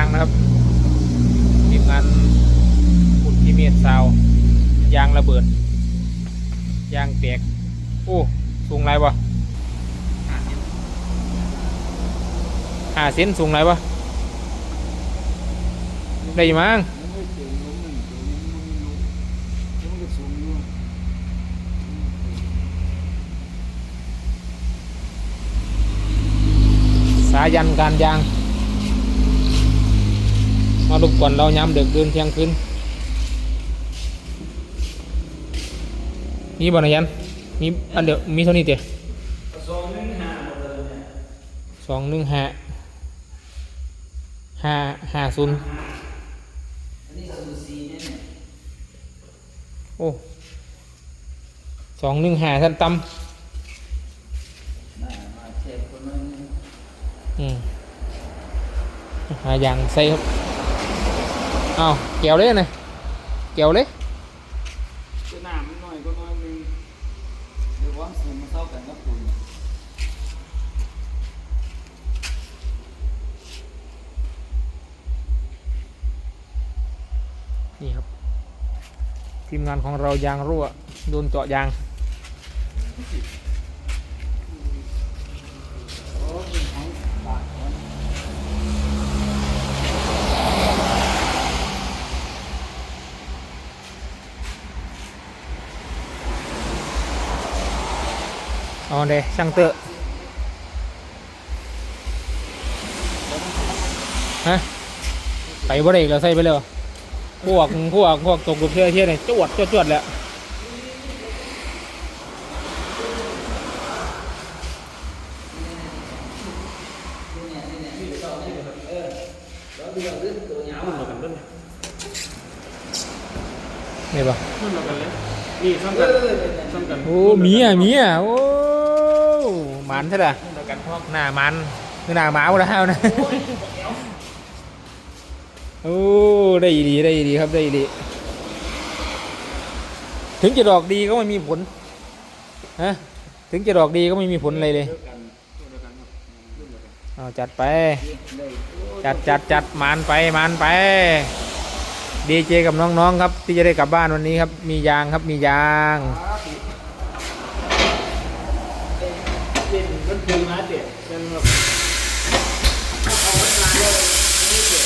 างนะครับทีมงานขุดพิเมตซาวยางระเบิด ยางแตกโอ้สูงไรวะห้าเซนสูงไรวะได้มั้งไม่เจอล้มหนึ่งตัวยังไม่รู้ยังสายันการยาง มารบกวนเราย้ำดึกเดินเที่ยงคืนมีบ่นะยันมีอันเดียวมีเท่านี้เดียวสองหนึ่งห้าหมดเลยเนี่ยสองหนึ่งห้าห้าห้าศูนย์อันนี้สูสีเนี่ยเนี่ยโอ้สองหนึ่งห้าท่านต่มามาเทปคนนั้นำอืมหายางใส่ครับ เอาแก้วเลยนะแก้วเลยจะหนามหน่อยก็น้อยนึงเดี๋ยวความสูงมันเท่ากันกับคุณนี่ครับ ทีมงานของเรายางรั่วโดนเจาะยาง โอ้เป็นของบาทของ เอาเดช่างเตอะฮะไปบ่ได้อีกแล้วใส่ไปเลยเหรอพวกพวกพวกตกหลุมเที่ยวเที่ยวเนี่ยจวดจวดจวดแหล้วแล้วดูเรื่องตัวยาวมันเหมือนกันด้วยนี่ปะมันเหมือนกันเลยนี่ซ้ำเอกันอเนี่ยเนี่ยซ้ำกันโอ้หมีอะหมีอะโอ้ห มันใช่ไหมเหมือนกันพอกหน้ามันคือหน้าหมาหมดแล้วนะโอ้ได้ดีได้ดีครับได้ดีถึงจะดอกดีก็ไม่มีผลฮะถึงจะดอกดีก็ไม่มีผลอะไรเลยเดียวกันเดียวกันครับรุ่นเดียวกันเอาจัดไปเลยจัดจัดจัดมานไปมานไปดีเจกับน้องๆครับ ที่จะได้กลับบ้านวันนี้ครับ มียางครับมียาง ด่นมันดึงนเด็ดเป็นแบบถ้าเขาไม่งานเลยนี่เด็ด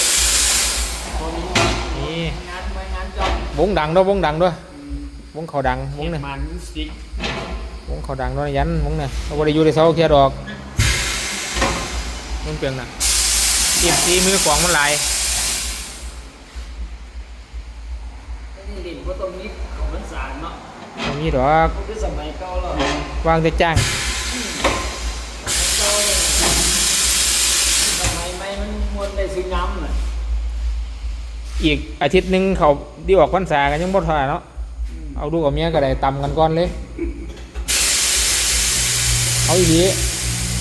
พอมีนี่งานไม่งานจอบวงดังด้วยวงดังด้วยวงเขาดังวงเนี่ยมันสติ๊กวงเขาดังด้วยยันวงเนี่ยเราบริยูในเสาเคียดอกวงเปียงนะเก็บตีมือของมันหลายตรงนี้ของมันสารเนาะตรงนี้ดอกคือสมัยเก่าแล้วางแต่จ้าง เก่าเลยสมัยใหม่มันมวน ได้ซื้อน้ำน่ะอีกอาทิตย์หนึ่งเขาดีออกพรรษากันยังบ่ทาเนาะเอาดูกกับเมียก็ได้ตำกันก่อนเลย เอาอีดี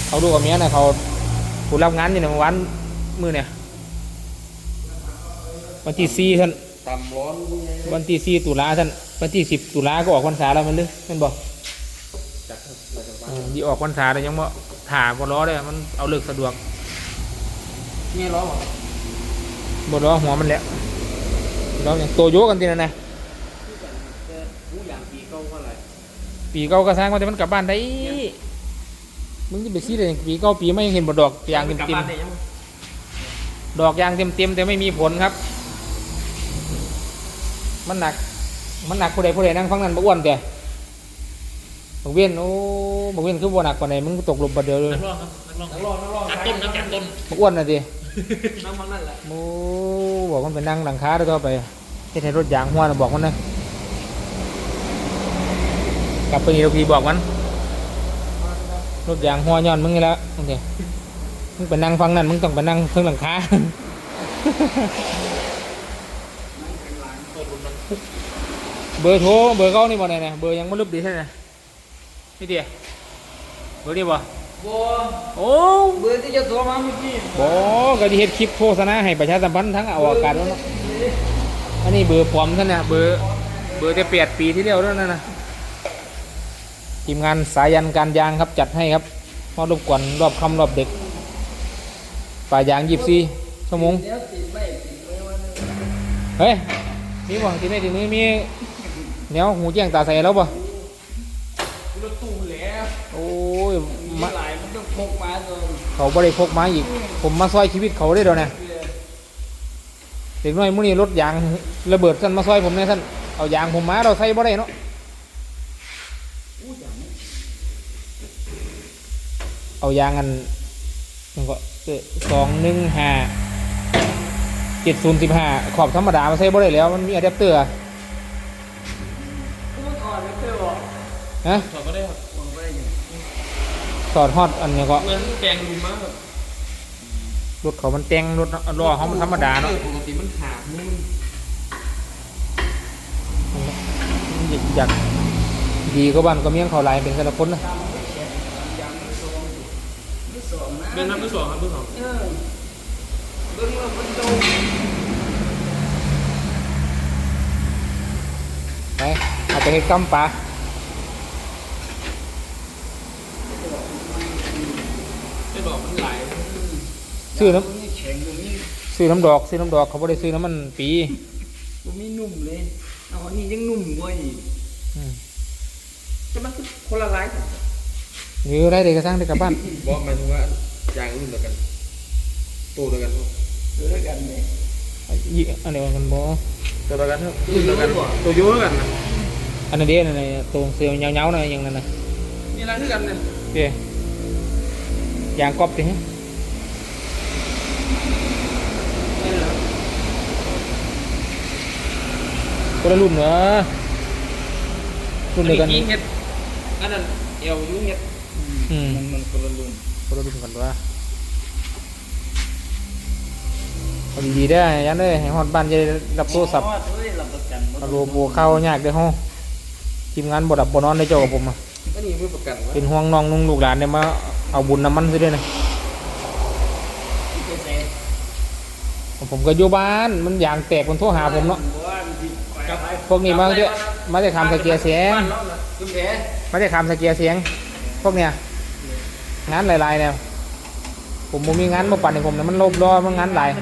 เอาดูกกับเมียนะเขาผู้รับงานอยู่ในวันมือเนี่ยวันที่สี่ท่านต่ำร้อนยังไงวันที่สี่ตุลาท่านวันที่สิบตุลาก็ออกพรรษาแล้วมันเลยแมันบอกจัดเราจะเออดีออกพรรษาแต่ยังบ่ถ่าบ่ล้อเลยมันเอาเลิกสะดวกเมียร้องเหรอบ่ล้อหัวมันแหล้วล้ออย่างโตโยกันทีนั่นนะแต่ผู้อย่างปีเก่าเท่าไหร่ปีเก่าก็สร้างมาแต่มันกลับบ้านได้มึงจะไปซีเลยปีเก่าปีไม่ยังเห็นบ่ดอกยางเต็มกลับเต็มบ้านได้ยังดอกยางเต็มเต็มๆแต่ไม่มีผลครับ มันหนัก มันหนักผู้ใดผู้ใดนั่งฟังนั้นบ่อ้วนแต่บักเวียนโอ้บักเวียนคือบ่หนักกว่าไหนมึงตกหลุมบ่เดียวเลยนักร้องครับนักร้องนักร้องนักร้องจัดต้นครับจัดต้นบักอ้วนน่ะดิ น้ำมันนั่นแหละโอ้บอกมันไปนั่งหลังคาแล้วต่อไปเฮ็ดให้รถยางหัวนะบอกมันนะกลับไปนี่เราพี่บอกมัน รถยางหัวย้อนมึงนี่แล้วโอเคมึงไปนั่งฟังนั่นมึงต้องไปนั่งเพิ่งหลังคาเบอร์โทรเบอร์เขานี่บ่ไหนนะเบอร์ยังไม่ลึกดีใช่ไหมนี่เดียเบอร์นี้บ่บัว โอ้เบอร์ที่จะโทรมาเมื่อกี้บ่ก็สิเฮ็ดคลิปโฆษณาให้ประชาสัมพันธ์ทั้งเอาอากาศแล้วเนาะอันนี้เบอร์ปลอมท่านน่ะเบอร์เบอร์แต่แปดปีที่แล้วแล้วนั่นน่ะทีมงานสายันการยางครับจัดให้ครับมารบกวนรอบค่ำรอบดึกป่ายางยี่สิบสี่ชั่วโมงเดี๋ยวติดไม่ติดไม่วันนึงเฮ้ยมีบ่ที่ไม่ถึงนี้มีแนวหูแจ้งตาใสแล้วบ่รถตู้แล้วโอ้ย มีมา หลายมันต้องพกมาตัวเขาบ่ได้พกมาอีก ผมมาซอยชีวิตเขาได้เดี๋ยวนะเด็กน้อยมื้อนี้รถยางระเบิดท่านมาซอยผมเนี่ยท่านเอายางผมมาเราใส่บ่ได้เนาะเอายางอันมันก็สองหนึ่งห้าเจ็ดศูนย์สิบห้าขอบธรรมดามาใส่บ่ได้แล้วมันมีอะแดปเตอร์อะเมื่อก่อนไม่เคยบอกฮะถอดก็ได้ครับผมไม่ได้ยิน สอดฮอดอันเนี้ยก็เหมือนแปลงรูมากครับรถเขามันแต่งรถล้อเขามันธรรมดาเนาะปกติมันขาดนี่มันอยากดีก็บ้านก็เมียงเขาหลายเป็นแต่ละคนนะที่สองนะเป็นน้ำมือสองครับมือสองเออเบิ่งว่ามันโตไปเอาไปให้กำปลา ไม่บอกมันไหลซื้อน้ตรงนี้แข็งตรงนี้ำซื้อน้ำดอกซื้อน้ำดอกเขาไม่ได้ซื้อน้ำมันปีตรงนี้นุ่มเลยเอาอันนี้ยังนุ่มกว่าอีกอืมแต่มันคือคนละลายกันหรืออะไรเด็กกระสร้างเด็กกลับบ้านบอกหมายถึงว่ายางรุ่นเดียวกันตัวเดียวกันเจอกันเลยยี่อันเดียวกันบ่ตัวเดียวกันครับรุ่นเดียวกันตัวยูเท่ากันนะอันนั้นเดียวนั่นน่ะตรงเสียวเงาๆน่ะอย่างนั้นน่ะนี่ร้านที่กันเนี่ยเดี๋ยวอ ยางกรอบดิฮะคนละรุ่นเหรอรุ่นเดียวกันเฮ็ดอันนั้นเอวยุ่งเฮ็ดอืมมันมันคนละรุ่นคนละรุ่นกันวะเอาดีๆได้อยันเลยให้ฮอดบ้านจะได้รับโทรศัพท์อ๋อเฮ้ยรับประกันบ่เอาโลโบเข้ายากเด้อฮะทีมงานบ่ดับบ่นอนได้เจ้ากับผมอะก็นี่มือประกันวะเป็นห่วงน้องนุ่งลูกหลานเนี่ยมา เอาบุญน้ำมันซิด้วยนะผมก็อยู่บ้านมันยางแตกมันโทรหาผมเนาะว่ามันสิไปไปพวกนี้มาเยอะมาได้คำสเกียเสียงบ้านเราน่ะคุณแผลมาได้คำสเกียเสียง พวกเนี้ยงานหลายๆเนี่ยผมมีงานมาปั่นให้ผมเนี่ยมันลบรอมันงานหลายท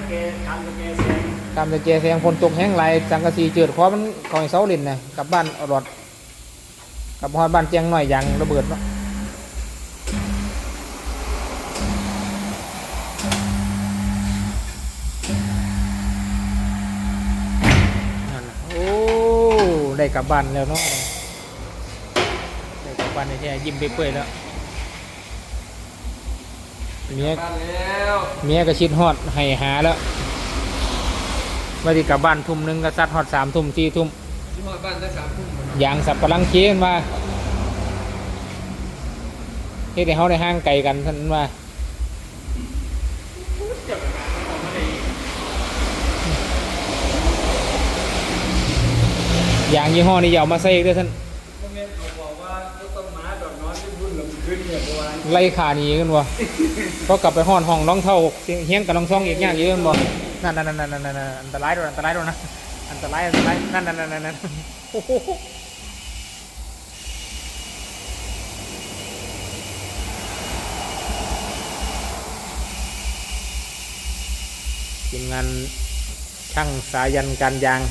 ำสกนเสียงคำสเกียเสียงฝนตกแห้งหลายสังกะสีเจิดคอมันคอยเสาลินนะกลับบ้านอารถกลับฮอบ้านเจียงหน่อยยางระเบิดเนาะ กลับบ้านแล้วเนาะได้กลับบ้านแท้ๆยิ้มเปื่อยๆแล้วเมียบ้านแล้วเมียก็ชิดฮอดให้หาแล้วว่าที่กลับบ้านทุ่มหนึงก็ซัดฮอดสามทุ่มสี่ทุ่มที่มาบ้านได้สามทุ่มยางสับปะรังเคียนว่าเฮ็ดให้เฮาได้ห่างไกลกันท่านว่า ยางยี่ห้อนี้อย่าเอามาใส่อีกเด้วยท่านเมื่อกี้เขาบอกว่าก็ต้องมาดอกนอนที่บุญหลงขึ้นเนี่ยเมื่อวานไล่ขาหนีกันวะเพราะกลับไปห้อนห้องร้องเท่าเฮี้ยงกับร้องซ่องอีกอย่างเยอะกันบ่นั่นนั่นนั่นนั่นนั่นนั่นอันตรายด้วยอันตรายด้วยนะอันตรายอันตรายนั่นนั่นนั่นนั่นนั่นโอ้โหทีมงานช่างสายันการยาง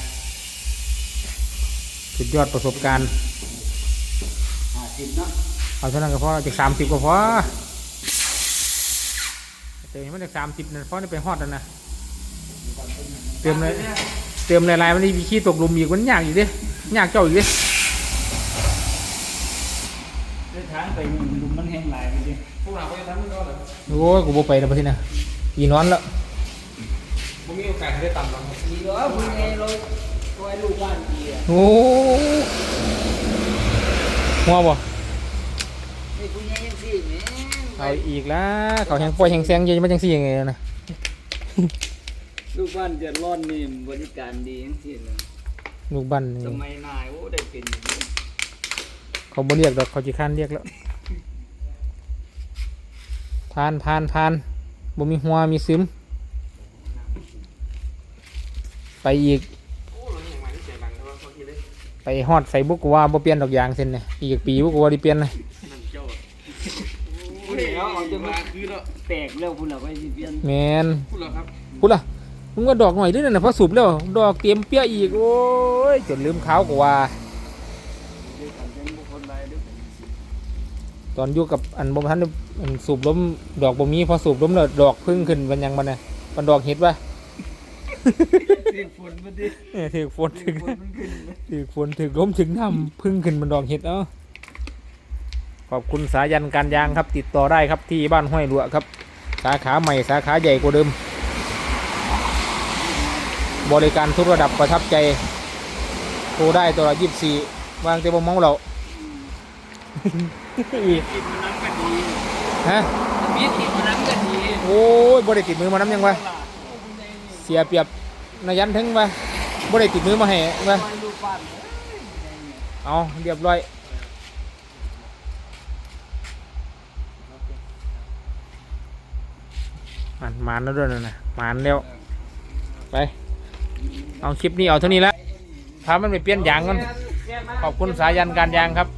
สุดยอดประสบการณ์ห้าสิบเนาะเอาเท่านั้นก็พอจากสามสิบก็พอเติมให้มันจากสามสิบนั่นเพราะนี่ไปฮอดแล้วนะเติมเลยเติมหลายๆมันนี่มีขี้ตกหลุมอีกมันยากอีกเด้ยากเจ้าอีกเด้เดินทางไปนี่ลุมมันแห้งหลายไปดิพวกเราก็จะทำมันก็เหรอโอ้ยกูบ่ไปแล้วประเทศน่ะอีนอนแล้วผมมีโอกาสได้ต่ำแล้วครับดีเหรอคุณไงเรา ตัวไอ้ลูกบ้านดีอะโอ้หัวบ่นี่คุณยังยังสี่แหม่เอาอีกแล้วเขาแหงปล่อยแหงแซงเย็นมันจังซี่ยังไงนะลูกบ้านเดือดร้อนนี่บริการดีทั้งสิ้นเลยลูกบ้านนี่สมัยนายโอ้ได้เป็นอย่างนี้เขาบ่เรียกดอกเขาจีข้านเรียกแล้วทานทานทานบ่มีหัวมีซึม ไปอีก ไปฮอดใส่บุกกูว่าบ่เปลี่ยนดอกยางเส้นเนี่ยอีกปีบุกกูว่าดิเปลี่ยนเลยนั่นเจ้าโอ้ยเอาเอาจะมาคือแล้วแตกแล้วคุณเราไปสิเปลี่ยนแมนพูดแล้วครับพูดล่ะมึงว่าดอกหน่อยด้วยนั่นนะพอสูบแล้วดอกเตรียมเปี้ยอีกโอ้ยจนลืมเขากว่าเดี๋ยวกันเป็นบุคคลใดเดี๋ยวกันตอนอยู่กับอันบ่ทันได้อันสูบล้มดอกบ่มีพอสูบล้มแล้วดอกพึ่งขึ้นมันยังมันน่ะมันดอกเห็ดปะ เสียงฝนมันดิเออถือฝนเสีถึยงงฝนมันขึ้นไหมถือฝนถึงล้มถึงน้ำพึ่งขึ้นมันดอกเห็ดเอ้าขอบคุณสายันการยางครับ ติดต่อได้ครับที่บ้านห้วยหลวครับ สาขาใหม่สาขาใหญ่กว่าเดิม บริการทุกระดับประทับใจโทรได้ตัวละยี่สิบสี่วางเต็มเมาเราอีกกินมันน้ำก็ดีฮะมีกินมันน้ำก็ดีโอ้ยบริติดมือมาน้ำยังวะ เสียเปรียบนายันถึงวะบริติดมือมาให้วะคอยดูปั้นเอ้ยคุณนาเอาเรียบร้อยมันมานแล้วด้วยนะนะมานแล้วไปเอาคลิปนี้เอาเท่านี้ละพามันไปเปลี่ยนยางก่อนขอบคุณสายันการยางครับ